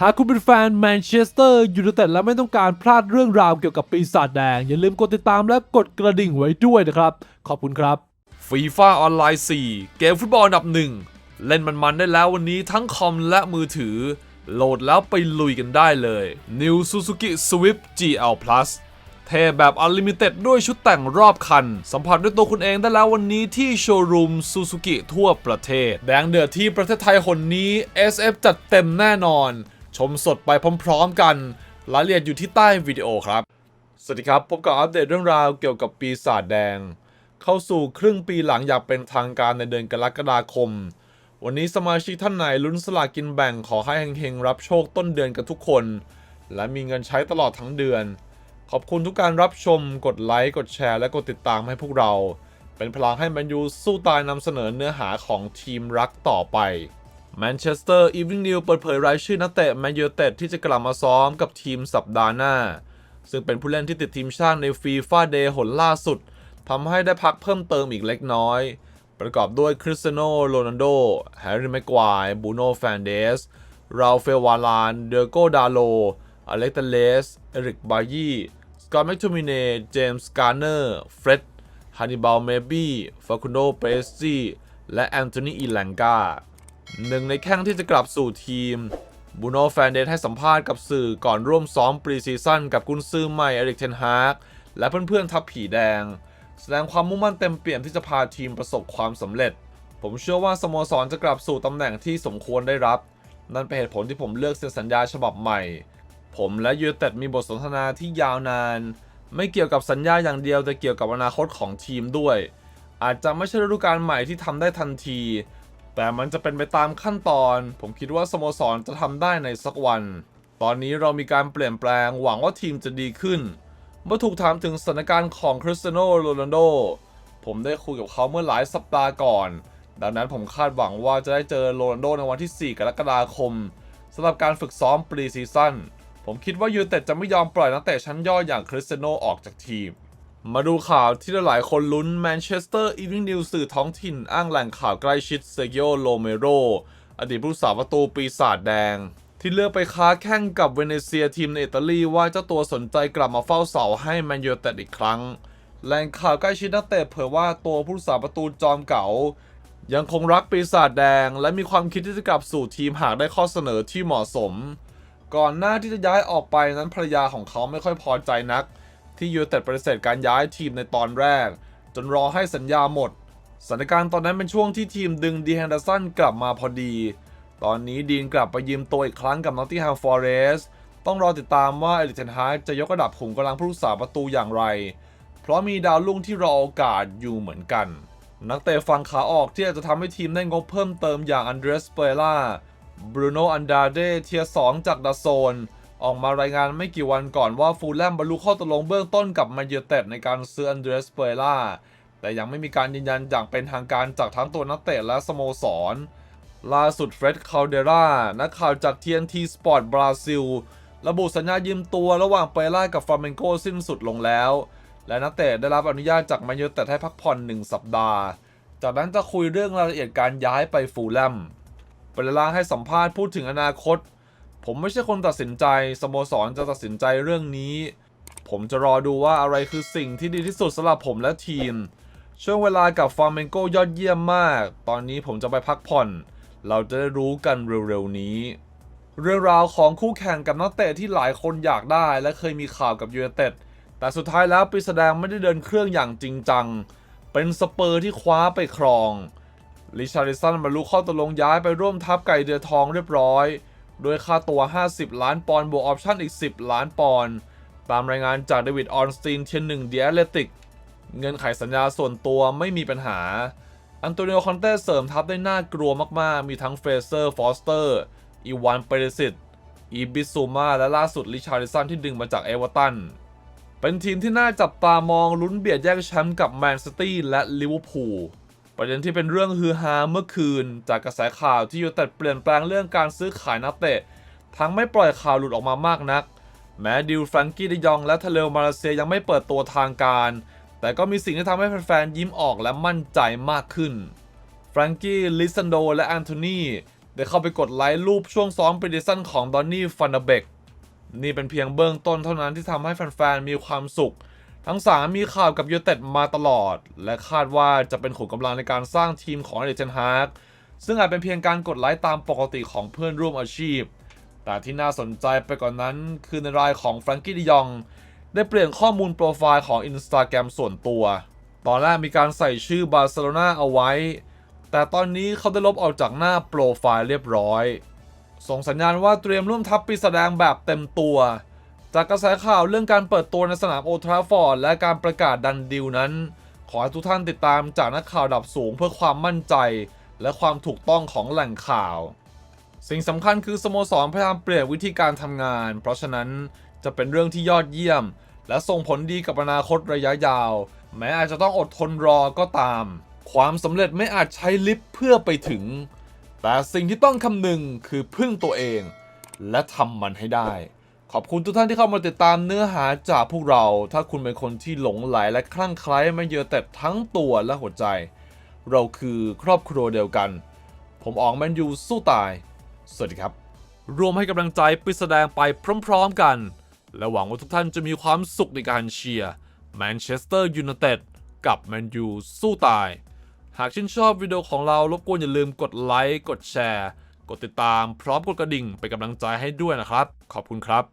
หากคุณเป็นแฟนแมนเชสเตอร์ยูไนเต็ดและไม่ต้องการพลาดเรื่องราวเกี่ยวกับปีศาจแดง อย่าลืมกดติดตามและกดกระดิ่งไว้ด้วยนะครับ ขอบคุณครับฟีฟ่าออนไลน์ 4 เกมฟุตบอลอันดับหนึ่ง เล่นมันๆได้แล้ววันนี้ทั้งคอมและมือถือ โหลดแล้วไปลุยกันได้เลย New Suzuki Swift GL Plus เทแบบ Unlimited ด้วยชุดแต่งรอบคัน สัมผัสด้วยตัวคุณเองได้แล้ววันนี้ที่โชว์รูม Suzuki ทั่วประเทศ แดงเดือดที่ประเทศไทยคนนี้ SF จัดเต็มแน่นอน ชมสดไปพร้อมๆกันรายละเอียดอยู่ที่ใต้วิดีโอครับ สวัสดีครับ พบกับอัปเดตเรื่องราวเกี่ยวกับปีศาจแดง เข้าสู่ครึ่งปีหลังอย่างเป็นทางการในเดือนกรกฎาคม วันนี้สมาชิกท่านไหนลุ้นสลากกินแบ่งขอให้เฮงๆรับโชคต้นเดือนกับทุกคน และมีเงินใช้ตลอดทั้งเดือน ขอบคุณทุกการรับชม กดไลค์กดแชร์และกดติดตามให้พวกเรา เป็นพลังให้แมนยูสู้ตายนำเสนอเนื้อหาของทีมรักต่อไป แมนเชสเตอร์อีวิ n นิวเปิดเผยรายชื่อนักเตะแมนยูเต็ดที่จะกลับมาซ้อมกับทีมสัปดาห์หน้า ซึ่งเป็นผู้เล่นที่ติดทีมชาติในฟีฟ่าเดย์หนล่าสุดทำให้ได้พักเพิ่มเติมอีกเล็กน้อย ประกอบด้วยคริสเตียโนโรนัลโด แฮร์รี่แม็กควายบูโน่แฟนเดส ราเฟลวาลาน เดโกดาโล อเล็กตาเลส เอริกบายีสกอตแมคทูมิเนเจมส์การ์เนอร์ เฟร็ดฮันนิบาลเมบี้ฟาคุโนเปสซี่และแอนโทนีอีแลงกา หนึ่งในแข้งที่จะกลับสู่ทีมบูโนแฟนเดสให้สัมภาษณ์กับสื่อก่อนร่วมซ้อมปรีซีซั่นกับกุนซือใหม่เอริกเทนฮากและเพื่อนๆทัพผีแดง แสดงความมุ่งมั่นเต็มเปี่ยมที่จะพาทีมประสบความสำเร็จ ผมเชื่อว่าสโมสรจะกลับสู่ตำแหน่งที่สมควรได้รับ นั่นเป็นเหตุผลที่ผมเลือกเซ็นสัญญาฉบับใหม่ ผมและยูเต็ดมีบทสนทนาที่ยาวนาน ไม่เกี่ยวกับสัญญาอย่างเดียวแต่เกี่ยวกับอนาคตของทีมด้วย อาจจะไม่ใช่ฤดูกาลใหม่ที่ทำได้ทันที แต่มันจะเป็นไปตามขั้นตอน ผมคิดว่าสโมสรจะทำได้ในสักวัน ตอนนี้เรามีการเปลี่ยนแปลงหวังว่าทีมจะดีขึ้น เมื่อถูกถามถึงสถานการณ์ของคริสเตียโนโรนัลโดผมได้คุยกับเขาเมื่อหลายสัปดาห์ก่อน ดังนั้นผมคาดหวังว่าจะได้เจอโรนัลโดในวันที่ 4 กรกฎาคมสำหรับการฝึกซ้อมปรีซีซั่นผมคิดว่ายูเต็ดจะไม่ยอมปล่อยนักเตะชั้นยอดอย่างคริสเตียโนออกจากทีม มาดูข่าวที่หลายคนลุ้นแมนเชสเตอร์อีวิ n นิวสื่อท้องถิ่นอ้างแหล่งข่าวใกล้ชิดเซกิโอโลเมโรอดีตผู้สาประตูปีศาจแดง ที่เลือกไปค้าแข่งกับเวเนเซียทีมในอิตาลีว่าเจ้าตัวสนใจกลับมาเฝ้าเสาให้แมนยูไนเต็ดอีกครั้งแหล่งข่าวใกล้ชิดนักเตะเผยว่าตัวผู้สาประตูจอมเก่า ยังคงรักปีศาจแดง และมีความคิดที่จะกลับสู่ทีมหากได้ข้อเสนอที่เหมาะสม ก่อนหน้าที่จะย้ายออกไปนั้นภรรยาของเขาไม่ค่อยพอใจนัก ที่ยูเต็ดปฏิเสธการย้ายทีมในตอนแรก จนรอให้สัญญาหมดสถานการณ์ตอนนั้นเป็นช่วงที่ทีมดึงดีแฮนเดอร์สันกลับมาพอดี ตอนนี้ดีนกลับไปยืมตัวอีกครั้งกับนอตติงแฮมฟอเรสต้องรอติดตามว่าเอริกเทนฮากจะยกระดับขุมกำลังผู้รักษาประตูอย่างไร เพราะมีดาวรุ่งที่รอโอกาสอยู่เหมือนกัน นักเตะฝั่งขาออกที่อาจจะทำให้ทีมได้งบเพิ่มเติมอย่างอันเดรสเปล่าบรูโนอันดาเดเทียสองจากดาโซน ออกมารายงานไม่กี่วันก่อนว่าฟูลแลมบรรลุข้อตกลงเบื้องต้นกับแมนยูเต็ดในการซื้ออันเดรสเปล่าแต่ยังไม่มีการยืนยันอย่างเป็นทางการจากทั้งตัวนักเตะและสโมสร ล่าสุดเฟร็ดคาเดรานักข่าวจาก TNT Sport บราซิล ระบุสัญญายืมตัวระหว่างเปล่ากับฟลาเมนโกสิ้นสุดลงแล้ว และนักเตะได้รับอนุญาตจากแมนยูเต็ดให้พักผ่อน 1 สัปดาห์ จากนั้นจะคุยเรื่องรายละเอียดการย้ายไปฟูลแลมเปล่าให้สัมภาษณ์พูดถึงอนาคต ผมไม่ใช่คนตัดสินใจสโมสรจะตัดสินใจเรื่องนี้ ผมจะรอดูว่าอะไรคือสิ่งที่ดีที่สุดสำหรับผมและทีม ช่วงเวลากับฟาร์เมนโกยอดเยี่ยมมาก ตอนนี้ผมจะไปพักผ่อน เราจะได้รู้กันเร็วๆนี้ เรื่องราวของคู่แข่งกับนักเตะที่หลายคนอยากได้ และเคยมีข่าวกับยูไนเต็ดแต่สุดท้ายแล้วปีแสดงไม่ได้เดินเครื่องอย่างจริงจัง เป็นสเปอร์ที่คว้าไปครองลิชาริสันบรรลุข้อตกลงย้ายไปร่วมทัพไก่เดือทองเรียบร้อย โดยค่าตัว 50 ล้านปอนด์บวกออปชั่นอีก 10 ล้านปอนด์ตามรายงานจากเดวิดออนสตีนเทียนหนึ่งเดียเลติกเงินไขสัญญาส่วนตัวไม่มีปัญหา อันโตนิโอคอนเต้เสริมทัพได้น่ากลัวมากๆ มีทั้งเฟเซอร์ฟอสเตอร์อีวานเปเรซิตอีบิซูมาและล่าสุดลิชาริสันที่ดึงมาจากเอเวอร์ตัน เป็นทีมที่น่าจับตามองลุ้นเบียดแย่งแชมป์กับแมนซิตี้และลิเวอร์พูล ประเด็นที่เป็นเรื่องฮือฮาเมื่อคืน จากกระแสข่าวที่ยูเต็ดเปลี่ยนแปลงเรื่องการซื้อขายนักเตะ ทั้งไม่ปล่อยข่าวหลุดออกมามากนัก แม้ดิวแฟรงกี้ดยองและทะเลมาเลเซียยังไม่เปิดตัวทางการ แต่ก็มีสิ่งที่ทำให้แฟนๆยิ้มออกและมั่นใจมากขึ้นแฟรงกี้ลิซันโดและแอนโทนีได้เข้าไปกดไลค์รูปช่วงซ้อมปรีดิสันของดอนนี่ฟันเดเบกนี่เป็นเพียงเบื้องต้นเท่านั้นที่ทำให้แฟนๆมีความสุข ทั้งสามมีข่าวกับยูเต็ดมาตลอด และคาดว่าจะเป็นขุมกำลังในการสร้างทีมของเอเจนฮาร์กซึ่งอาจเป็นเพียงการกดไลค์ตามปกติของเพื่อนร่วมอาชีพ แต่ที่น่าสนใจไปกว่านนั้นคือในรายของแฟรงกี้ดิยอง ได้เปลี่ยนข้อมูลโปรไฟล์ของ Instagram ส่วนตัว ตอนแรกมีการใส่ชื่อบาร์เซโลนาเอาไว้ แต่ตอนนี้เขาได้ลบออกจากหน้าโปรไฟล์เรียบร้อย ส่งสัญญาณว่าเตรียมร่วมทัพปีแสดงแบบเต็มตัว จากกระแสข่าวเรื่องการเปิดตัวในสนามโอทราฟอร์ดและการประกาศดันดิวนั้น ขอให้ทุกท่านติดตามจากนักข่าวดับสูงเพื่อความมั่นใจ และความถูกต้องของแหล่งข่าว สิ่งสำคัญคือสโมสรพยายามเปลี่ยนวิธีการทำงาน เพราะฉะนั้นจะเป็นเรื่องที่ยอดเยี่ยม และส่งผลดีกับอนาคตระยะยาว แม้อาจจะต้องอดทนรอก็ตาม ความสำเร็จไม่อาจใช้ลิฟต์เพื่อไปถึง แต่สิ่งที่ต้องคำนึงคือพึ่งตัวเอง และทำมันให้ได้ ขอบคุณทุกท่านที่เข้ามาติดตามเนื้อหาจากพวกเรา ถ้าคุณเป็นคนที่หลงไหลและคลั่งไคล้มาเยอะแต่ทั้งตัวและหัวใจ เราคือครอบครัวเดียวกัน ผมอองแมนยูสู้ตาย สวัสดีครับ รวมให้กำลังใจไปแสดงไปพร้อมๆกัน และหวังว่าทุกท่านจะมีความสุขในการเชียร์แมนเชสเตอร์ยูไนเต็ดกับแมนยูสู้ตาย หากชื่นชอบวิดีโอของเรารบกวนอย่าลืมกดไลค์กดแชร์ กดติดตามพร้อมกดกระดิ่งเป็นกำลังใจให้ด้วยนะครับ ขอบคุณครับ